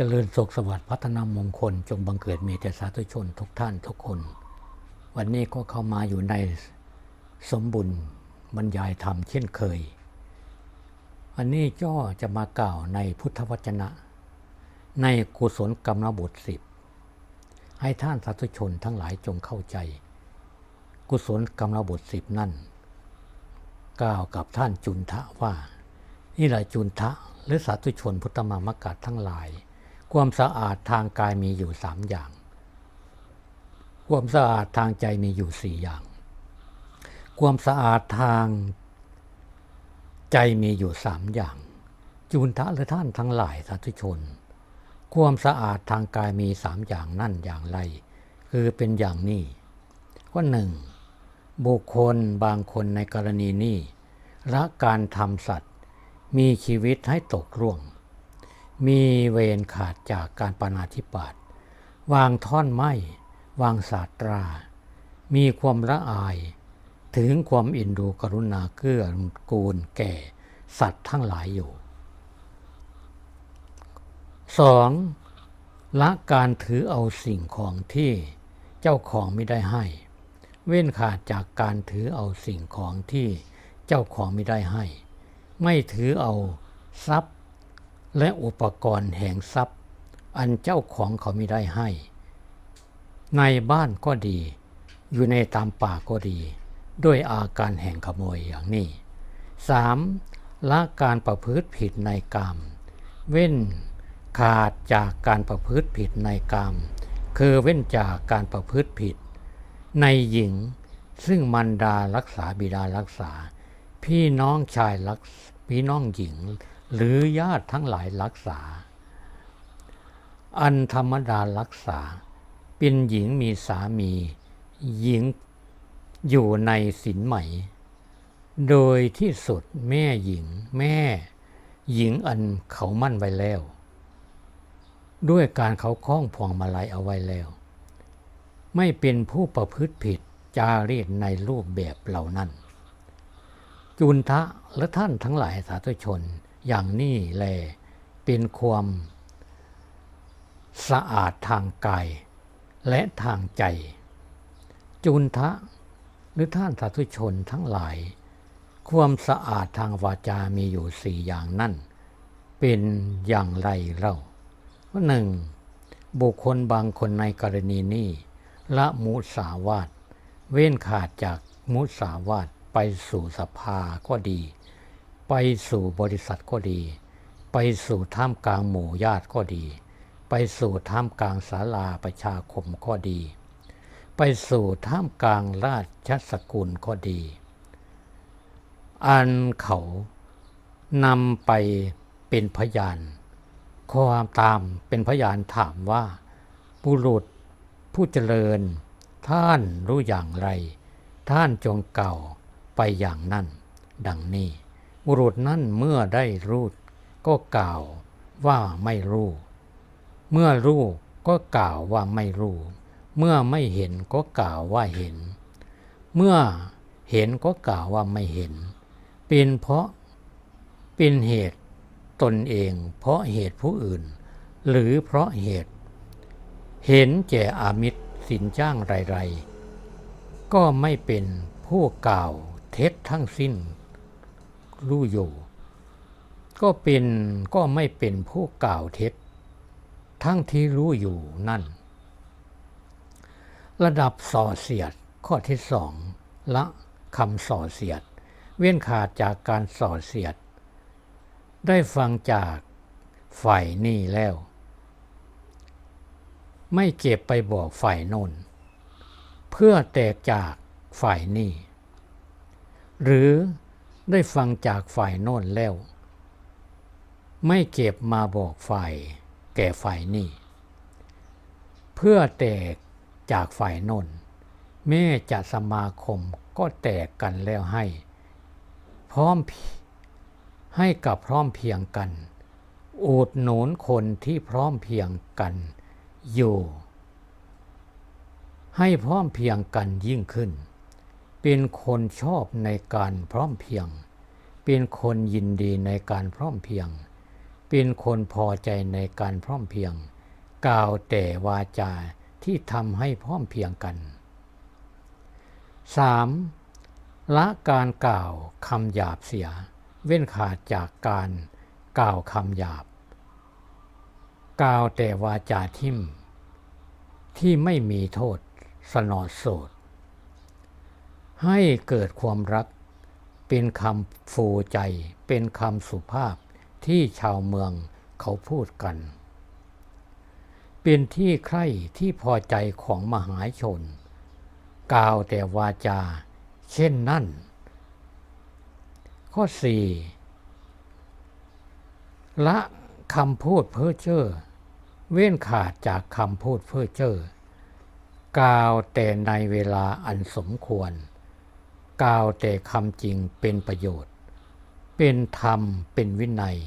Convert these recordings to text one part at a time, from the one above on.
เจริญสุขสวัสดิ์พัฒนามงคล จงบังเกิดมีแต่สาธุชนทุกท่านทุกคน วันนี้ก็เข้ามาอยู่ในสมบุญบรรยายธรรมเช่นเคย อันนี้ก็จะมากล่าวในพุทธวจนะ ในกุศลกรรมบทสิบให้ท่านสาธุชนทั้งหลายจงเข้าใจ กุศลกรรมบทสิบนั่นกล่าวกับท่านจุนทะว่า นี่แหละจุนทะหรือสาธุชนพุทธมามกัดทั้งหลาย ความสะอาดทางกายมีอยู่สามอย่าง ความสะอาดทางใจมีอยู่สี่อย่าง ความสะอาดทางใจมีอยู่สามอย่าง จุนทะหรือท่านทั้งหลายสาธุชน ความสะอาดทางกายมีสามอย่างนั่นอย่างไร คือเป็นอย่างนี้ว่าหนึ่งบุคคลบางคนในกรณีนี้ละการทำสัตว์ มีชีวิตให้ตกร่วง มีเวรขาดจากการปานาธิปาตวางท่อนไม้ วางศาสตรา มีความละอาย ถึงความอินดูกรุณาเกื้อกูลแก่ สัตว์ทั้งหลายอยู่ 2. ละการถือเอาสิ่งของที่เจ้าของไม่ได้ให้ เว้นขาดจากการถือเอาสิ่งของที่เจ้าของไม่ได้ให้ ไม่ถือเอาทรัพย์ และอุปกรณ์แห่งทรัพย์ อันเจ้าของเขาไม่ได้ให้ ในบ้านก็ดี อยู่ในตามป่าก็ดี ด้วยอาการแห่งขโมยอย่างนี้ 3. ละการประพฤติผิดในกรรม เว้นขาดจากการประพฤติผิดในกรรม คือเว้นจากการประพฤติผิด ในหญิงซึ่งมันดารักษาบิดารักษา พี่น้องชายรักพี่น้องหญิง หรือญาติทั้งหลายรักษา อันธรรมดารักษา เป็นหญิงมีสามี หญิงอยู่ในสินใหม่ โดยที่สุดแม่หญิงแม่ หญิงอันเขามั่นไว้แล้ว ด้วยการเขาคล้องพวงมาลัยเอาไว้แล้ว ไม่เป็นผู้ประพฤติผิดจารีตในรูปแบบเหล่านั้น จุนทะและท่านทั้งหลายสาธุชน อย่างนี้แล เป็นความสะอาดทางกาย และทางใจ จุนทะหรือท่านสาธุชนทั้งหลาย ความสะอาดทางวาจามีอยู่สี่อย่างนั่น เป็นอย่างไรเล่าว่าหนึ่งบุคคลบางคนในกรณีนี้ละมุสาวาตเว้นขาดจากมุสาวาตไปสู่สภาก็ดี ไปสู่บริษัทก็ดี ไปสู่ท่ามกลางหมู่ญาติก็ดี ไปสู่ท่ามกลางศาลาประชาคมก็ดี ไปสู่ท่ามกลางราชสกุลก็ดี อันเขานำไปเป็นพยานความตามเป็นพยานถามว่าบุรุษผู้เจริญ ท่านรู้อย่างไร ท่านจงเก่าไปอย่างนั้น ดังนี้ บุรุษนั่นเมื่อได้รู้ก็กล่าวว่าไม่รู้ เมื่อรู้ก็กล่าวว่าไม่รู้ เมื่อไม่เห็นก็กล่าวว่าเห็น เมื่อเห็นก็กล่าวว่าไม่เห็น เป็นเพราะเป็นเหตุตนเอง เพราะเหตุผู้อื่น หรือเพราะเหตุ เห็นแก่อามิตรสินจ้างไรๆก็ไม่เป็นผู้กล่าวเท็จทั้งสิ้น รู้อยู่ ก็เป็นก็ไม่เป็นผู้กล่าวเท็จ ทั้งที่รู้อยู่นั่น ระดับส่อเสียดข้อที่สองละคำส่อเสียด เว้นขาดจากการส่อเสียด ได้ฟังจากฝ่ายนี่แล้ว ไม่เก็บไปบอกฝ่ายโน้นเพื่อแตกจากฝ่ายนี้ หรือ ได้ฟังจากฝ่ายโน้นแล้ว ไม่เก็บมาบอกฝ่ายแก่ฝ่ายนี้เพื่อแตกจากฝ่ายโน้นแม่จะสมาคมก็แตกกันแล้วให้ พร้อมให้กับพร้อมเพียงกันอุดหนุนคนที่พร้อมเพียงกันอยู่ ให้พร้อมเพียงกันยิ่งขึ้น เป็นคนชอบในการพร้อมเพียง เป็นคนยินดีในการพร้อมเพียง เป็นคนพอใจในการพร้อมเพียง กล่าวแต่วาจาที่ทำให้พร้อมเพียงกัน 3. ละการกล่าวคำหยาบเสีย เว้นขาดจากการกล่าวคำหยาบ กล่าวแต่วาจาทิมที่ไม่มีโทษสนอโสด ให้เกิดความรัก เป็นคำฟูใจ เป็นคำสุภาพที่ชาวเมืองเขาพูดกัน เป็นที่ใคร่ที่พอใจของมหาชน กล่าวแต่วาจา เช่นนั่น ข้อ 4 ละคำพูดเพ้อเจ้อเว้นขาดจากคำพูดเพ้อเจ้อกล่าวแต่ในเวลาอันสมควร กล่าวแต่คำจริงเป็นประโยชน์ เป็นธรรมเป็นวินัย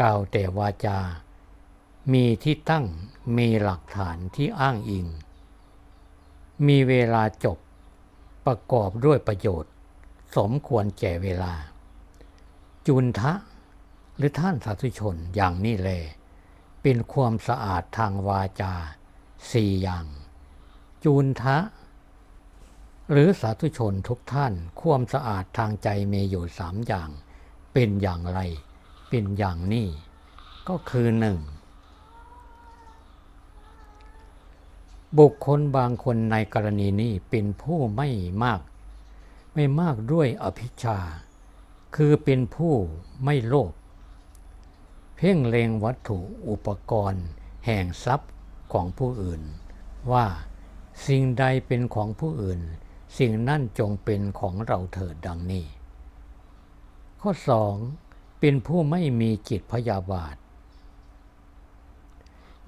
กล่าวแต่วาจา มีที่ตั้งมีหลักฐานที่อ้างอิง มีเวลาจบประกอบด้วยประโยชน์ สมควรแก่เวลา จุนทะหรือท่านสาธุชนอย่างนี้แล เป็นความสะอาดทางวาจาสี่อย่างจูนทะ หรือสาธุชนทุกท่าน ความสะอาดทางใจมีอยู่สามอย่าง เป็นอย่างไร เป็นอย่างนี้ ก็คือหนึ่งบุคคลบางคนในกรณีนี้เป็นผู้ไม่มาก ไม่มากด้วยอภิชา คือเป็นผู้ไม่โลภเพ่งเลงวัตถุอุปกรณ์ แห่งทรัพย์ของผู้อื่น ว่าสิ่งใดเป็นของผู้อื่น สิ่งนั่นจงเป็นของเราเถิดดังนี้ ข้อสองเป็นผู้ไม่มีจิตพยาบาท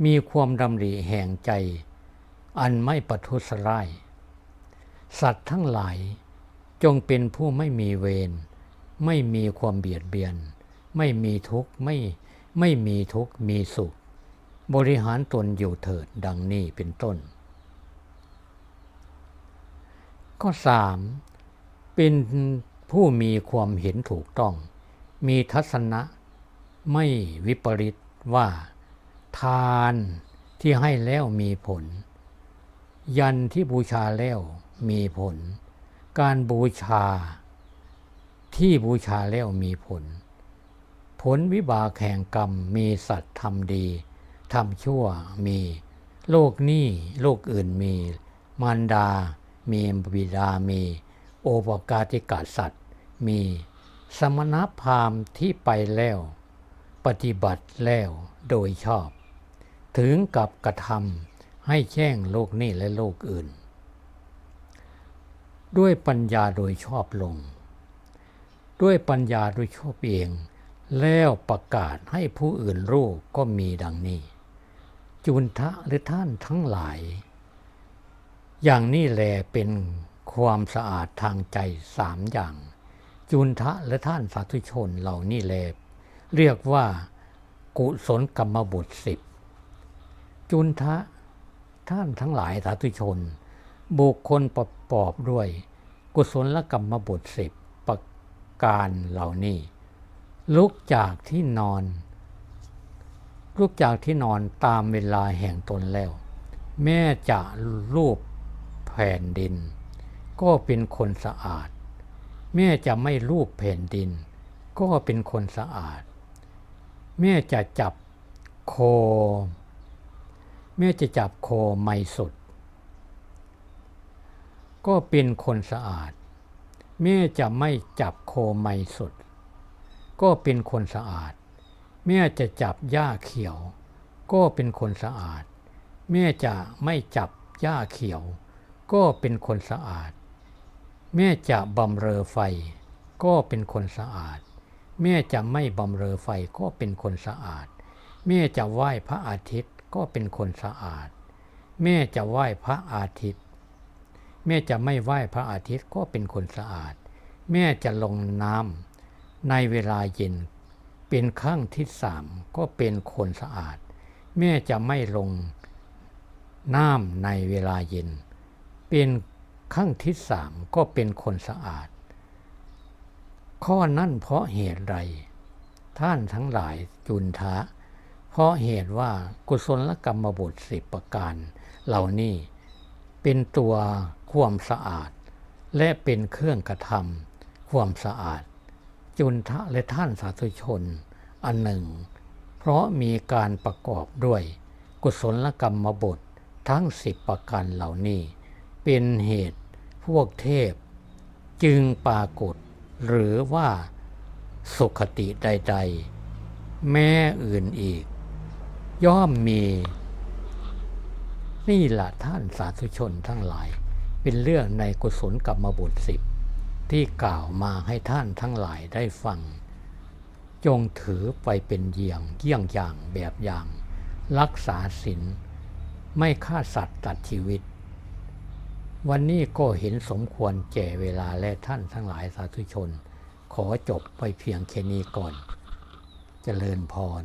มีความดำริแห่งใจ อันไม่ประทุษร้าย สัตว์ทั้งหลายจงเป็นผู้ไม่มีเวร ไม่มีความเบียดเบียน ไม่มีทุกข์ไม่ไม่มีทุกข์มีสุข บริหารตนอยู่เถิดดังนี้เป็นต้น ข้อสามเป็นผู้มีความเห็นถูกต้อง มีทัศนะไม่วิปริตว่า ทานที่ให้แล้วมีผล ยันที่บูชาแล้วมีผล การบูชา ที่บูชาแล้วมีผล ผลวิบากแห่งกรรมมีสัตว์ทำดีทำชั่วมี โลกนี้โลกอื่นมี มารดา มีบิดามีโอปกาติกาสัตว์ มีสมณพราหมณ์ที่ไปแล้ว ปฏิบัติแล้วโดยชอบ ถึงกับกระทำให้แจ้งโลกนี้และโลกอื่น ด้วยปัญญาโดยชอบลง ด้วยปัญญาโดยชอบเอง แล้วประกาศให้ผู้อื่นรู้ก็มีดังนี้ จุนทะหรือท่านทั้งหลาย อย่างนี้แหลเป็นความสะอาดทางใจสามอย่าง จุนทะและท่านสาธุชนเหล่านี้แลเรียกว่ากุศลกรรมบุตรสิบจุนทะท่านทั้งหลายสาธุชน บุคคลประกอบด้วย กุศลกรรมบุตรสิบประการเหล่านี้ ลุกจากที่นอน ลุกจากที่นอนตามเวลาแห่งตนแล้ว แม่จะรูป แผ่นดิน ก็เป็นคนสะอาด แม่จะไม่รูปแผ่นดิน ก็เป็นคนสะอาด แม่จะจับโค แม่จะจับโคไม่สุด ก็เป็นคนสะอาด แม่จะไม่จับโคไม่สุด ก็เป็นคนสะอาด แม่จะจับหญ้าเขียว ก็เป็นคนสะอาด แม่จะไม่จับหญ้าเขียว ก็เป็นคนสะอาด แม่จะบำเรอไฟ ก็เป็นคนสะอาด แม่จะไม่บำเรอไฟก็เป็นคนสะอาด แม่จะไหว้พระอาทิตย์ก็เป็นคนสะอาด แม่จะไหว้พระอาทิตย์ แม่จะไม่ไหว้พระอาทิตย์ก็เป็นคนสะอาด แม่จะลงน้ำในเวลาเย็น เป็นข้างที่สามก็เป็นคนสะอาด แม่จะไม่ลงน้ำในเวลาเย็น เป็นขั้งที่สามก็เป็นคนสะอาด ข้อนั้นเพราะเหตุไรท่านทั้งหลายจุนทะ เพราะเหตุว่ากุศลกรรมบทสิบประการ เหล่านี้เป็นตัวความสะอาด และเป็นเครื่องกระทำความสะอาด จุนทะและท่านสาธุชน อันหนึ่ง เพราะมีการประกอบด้วย กุศลกรรมบททั้งสิบประการเหล่านี้ เป็นเหตุพวกเทพจึงปรากฏ หรือว่าสุขติใด ๆ แม่อื่นอีก ย่อมมี นี่ละท่านสาธุชนทั้งหลาย เป็นเรื่องในกุศลกรรมบทสิบที่กล่าวมาให้ท่านทั้งหลายได้ฟัง จงถือไปเป็นเยี่ยงเยี่ยงอย่างแบบอย่าง รักษาศีลไม่ฆ่าสัตว์ตัดชีวิต วันนี้ก็เห็นสมควรแก่เวลาและท่านทั้งหลายสาธุชน ขอจบไปเพียงแค่นี้ก่อนเจริญพร